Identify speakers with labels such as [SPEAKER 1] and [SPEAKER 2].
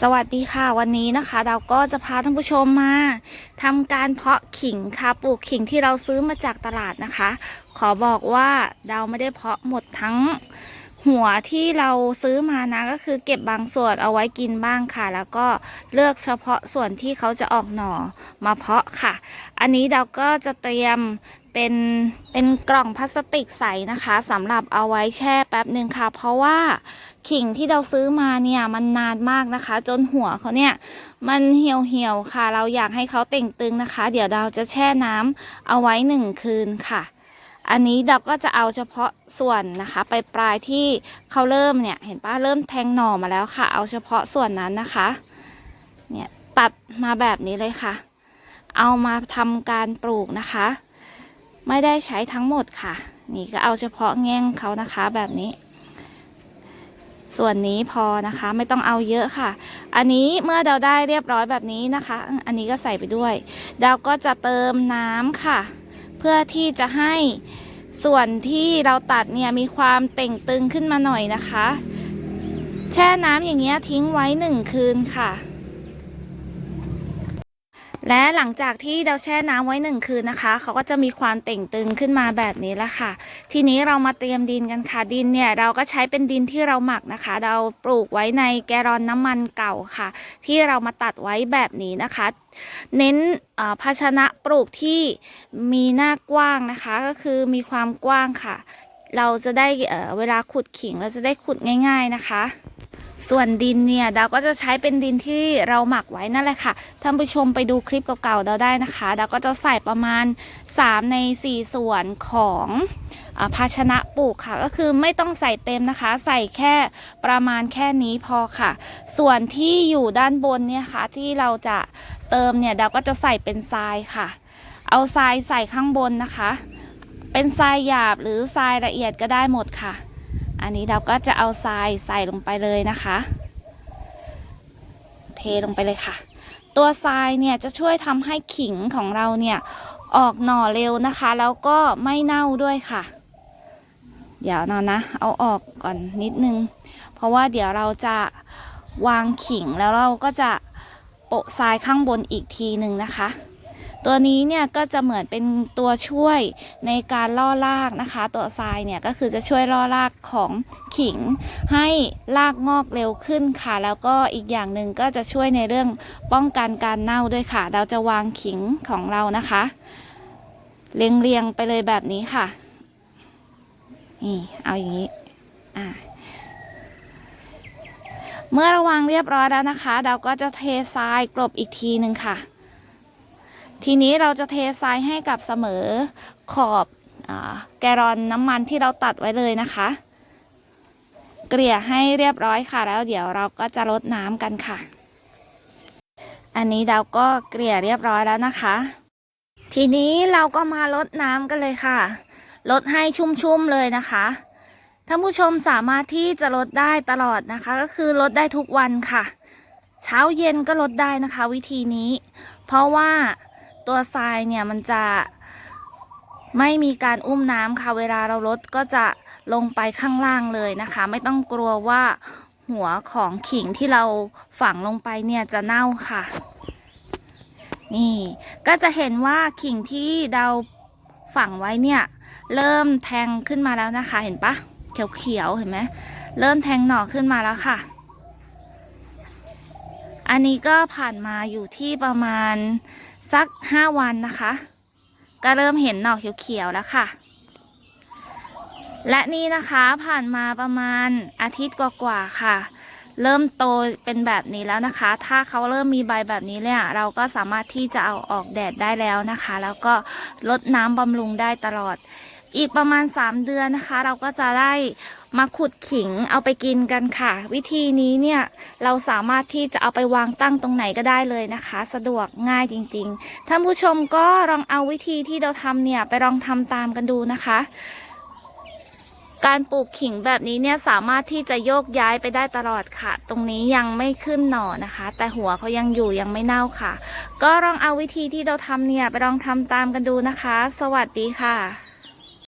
[SPEAKER 1] สวัสดีค่ะวันนี้นะคะเราก็จะพาท่านผู้ชมมาทำการเพาะขิงค่ะปลูกขิงที่เราซื้อมาจากตลาดนะคะ ขอบอกว่าเราไม่ได้เพาะหมดทั้ง หัวที่เราซื้อมานะก็คือเก็บบางส่วนเอาไว้กินบ้างค่ะ แล้วก็เลือกเฉพาะส่วนที่เขาจะออกหน่อมาเพาะค่ะ อันนี้เราก็จะเตรียมเป็นเป็นกล่องพลาสติกใสนะคะสำหรับเอาไว้แช่แป๊บหนึ่งค่ะ เพราะว่าขิงที่เราซื้อมาเนี่ยมันนานมากนะคะ จนหัวเขาเนี่ยมันเหี่ยวเหี่ยวๆค่ะ เราอยากให้เขาเต่งตึงนะคะ เดี๋ยวเราจะแช่น้ำเอาไว้หนึ่งคืนค่ะ อันนี้เราก็จะเอาเฉพาะส่วนนะคะไปปลายที่เขาเริ่มเนี่ยเห็นป้าเริ่มแทงหน่อมาแล้วค่ะ เอาเฉพาะส่วนนั้นนะคะเนี่ยตัดมาแบบนี้เลยค่ะ เอามาทำการปลูกนะคะ ไม่ได้ใช้ทั้งหมดค่ะ นี่ก็เอาเฉพาะแง่งเขานะคะแบบนี้ ส่วนนี้พอนะคะไม่ต้องเอาเยอะค่ะ อันนี้เมื่อเราได้เรียบร้อยแบบนี้นะคะ อันนี้ก็ใส่ไปด้วยเราก็จะเติมน้ำค่ะ พื่อที่จะให้ส่วนที่เราตัดเนี่ยมีความเต่งตึงขึ้นมาหน่อยนะคะ แช่น้ำอย่างเงี้ยทิ้งไว้หนึ่งคืนค่ะ และหลังจากที่เราแช่น้ำไว้หนึ่งคืนนะคะ เขาก็จะมีความเต่งตึงขึ้นมาแบบนี้ละค่ะ ทีนี้เรามาเตรียมดินกันค่ะ ดินเนี่ยเราก็ใช้เป็นดินที่เราหมักนะคะ เราปลูกไว้ในแกรอนน้ำมันเก่าค่ะ ที่เรามาตัดไว้แบบนี้นะคะ เน้นภาชนะปลูกที่มีหน้ากว้างนะคะ ก็คือมีความกว้างค่ะ เราจะได้เวลาขุดขิงเราจะได้ขุดง่าย ๆนะคะ ส่วนดินเนี่ยดาวก็จะใช้เป็นดินที่เราหมักไว้นั่นแหละค่ะท่านผู้ชมไปดูคลิปเก่าๆเราได้นะคะดาวก็จะใส่ประมาณ 3 ใน 4 ส่วนของอภาชนะปลูกค่ะ ก็คือไม่ต้องใส่เต็มนะคะ ใส่แค่ประมาณแค่นี้พอค่ะ ส่วนที่อยู่ด้านบนเนี่ยค่ะที่เราจะเติมเนี่ยดาวก็จะใส่เป็นทรายค่ะ เอาทรายใส่ข้างบนนะคะ เป็นทรายหยาบหรือทรายละเอียดก็ได้หมดค่ะ อันนี้เราก็จะเอาทรายใส่ลงไปเลยนะคะ เทลงไปเลยค่ะ ตัวทรายเนี่ยจะช่วยทำให้ขิงของเราเนี่ยออกหน่อเร็วนะคะ แล้วก็ไม่เน่าด้วยค่ะ เดี๋ยวนอนนะ เอาออกก่อนนิดนึง เพราะว่าเดี๋ยวเราจะวางขิงแล้วเราก็จะโปะทรายข้างบนอีกทีหนึ่งนะคะ ตัวนี้เนี่ยก็จะเหมือนเป็นตัวช่วยในการล่อรากนะคะ ตัวทรายเนี่ยก็คือจะช่วยล่อรากของขิง ให้รากงอกเร็วขึ้นค่ะ แล้วก็อีกอย่างหนึ่งก็จะช่วยในเรื่องป้องกันการเน่าด้วยค่ะ เราจะวางขิงของเรานะคะเรียงเรียงๆไปเลยแบบนี้ค่ะนี่เอาอย่างนี้อ่าเมื่อราวางเรียบร้อยแล้วนะคะ เราก็จะเททรายกลบอีกทีหนึ่งค่ะ ทีนี้เราจะเททรายให้กับเสมอขอบอแกรอนน้ำมันที่เราตัดไว้เลยนะคะ เกลี่ยให้เรียบร้อยค่ะ แล้วเดี๋ยวเราก็จะลดน้ำกันค่ะ อันนี้เราก็เกลี่ยเรียบร้อยแล้วนะคะ ทีนี้เราก็มาลดน้ำกันเลยค่ะ ลดให้ชุ่มๆเลยนะคะท่านผู้ชมสามารถที่จะลดได้ตลอดนะคะ ก็คือลดได้ทุกวันค่ะ เช้าเย็นก็ลดได้นะคะ วิธีนี้ เพราะว่า ตัวทรายเนี่ยมันจะไม่มีการอุ้มน้ำค่ะ เวลาเราลดก็จะลงไปข้างล่างเลยนะคะ ไม่ต้องกลัวว่าหัวของขิงที่เราฝังลงไปเนี่ยจะเน่าค่ะ นี่ก็จะเห็นว่าขิงที่เราฝังไว้เนี่ย เริ่มแทงขึ้นมาแล้วนะคะ เห็นปะเขียวๆเห็นไหมเริ่มแทงหน่อขึ้นมาแล้วค่ะ อันนี้ก็ผ่านมาอยู่ที่ประมาณ สักห้าวันนะคะ ก็เริ่มเห็นหน่อเขียวๆแล้วค่ะ และนี่นะคะผ่านมาประมาณอาทิตย์กว่าๆค่ะ เริ่มโตเป็นแบบนี้แล้วนะคะ ถ้าเขาเริ่มมีใบแบบนี้เนี่ย เราก็สามารถที่จะเอาออกแดดได้แล้วนะคะ แล้วก็ลดน้ำบำรุงได้ตลอด อีกประมาณ 3 เดือนนะคะ เราก็จะได้ มาขุดขิงเอาไปกินกันค่ะ วิธีนี้เนี่ยเราสามารถที่จะเอาไปวางตั้งตรงไหนก็ได้เลยนะคะ สะดวกง่ายจริงๆ ท่านผู้ชมก็ลองเอาวิธีที่เราทำเนี่ยไปลองทำตามกันดูนะคะ การปลูกขิงแบบนี้เนี่ยสามารถที่จะโยกย้ายไปได้ตลอดค่ะ ตรงนี้ยังไม่ขึ้นหน่อนะคะ แต่หัวเขายังอยู่ยังไม่เน่าค่ะ ก็ลองเอาวิธีที่เราทำเนี่ยไปลองทำตามกันดูนะคะ สวัสดีค่ะ